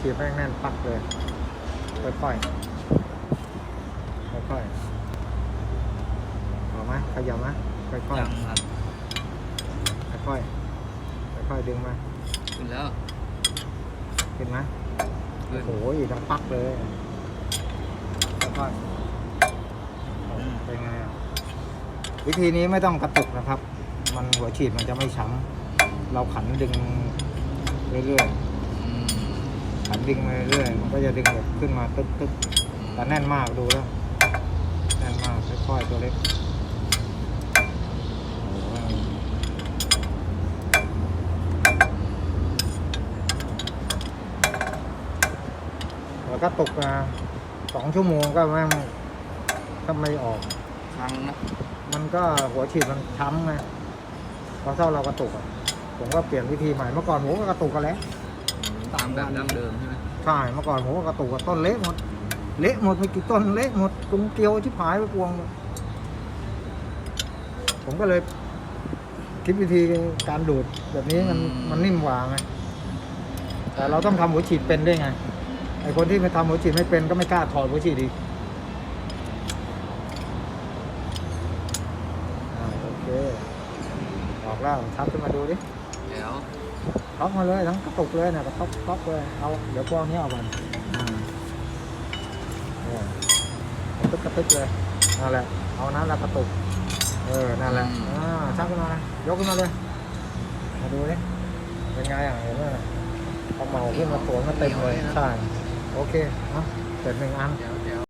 ฉีดแม่งแน่นปักเลยค่อยๆค่อยๆเอาไหมขยับไหมค่อยๆยังครับค่อยๆค่อยๆดึงมาขึ้นแล้วขึ้นไหมขึ้นโอ้โหดังปักเลยค่อยๆอืมเป็นไงอะวิธีนี้ไม่ต้องกระตุกนะครับ มันหัวฉีดมันจะไม่ช้ำเราขันดึงเรื่อยอืม ๆขันดึงมาเรื่อยๆมันก็จะดึงแบบขึ้นมาตึ๊กตึ๊กแต่แน่นมากดูแล้วแน่นมากค่อยๆตัวเล็กโอ้โหแล้วก็ตกมาสองชั่วโมงก็แม่งก็ไม่ออกครั้งนะมันก็หัวฉีดมันช้ำไงพอเท่าเรากระตุกอะผมก็เปลี่ยนวิธีใหม่เมื่อก่อนผมก็กระตุกกันแล้ว ตามแบบดั้งเดิมใช่ไหมใช่เมื่อก่อนผมก็กระตุกกับต้นเละหมด เละหมดไปกี่ต้นเละหมดกรุงเกียวชิบหายไปพวง ผมก็เลย คิดวิธีการดูดแบบนี้มันมันนิ่มกว่าไงแต่เราต้องทำหัวฉีดเป็นด้วยไงไอคนที่ไม่ทำหัวฉีดไม่เป็นก็ไม่กล้าถอดหัวฉีดอีกอ่าโอเคออกแล้วชับขึ้นมาดูดิ เดี๋ยวท็อกมาเลยทั้งกระตุกเลยนะกระท็อกท็อกเลยเอาเดี๋ยวพวกนี้เอาก่อนอ่าเนี่ยกระตุกกระตุกเลยนั่นแหละเอานั้นแหละกระตุกเออนั่นแหละอ่าชักขึ้นมาเลยยกขึ้นมาเลยมาดูดิเป็นไงอะเห็นไหมน่ะเอาเหมาขึ้นมาสวนมาเต็มเลยใช่โอเคเนาะเสร็จหนึ่งอันเดี๋ยว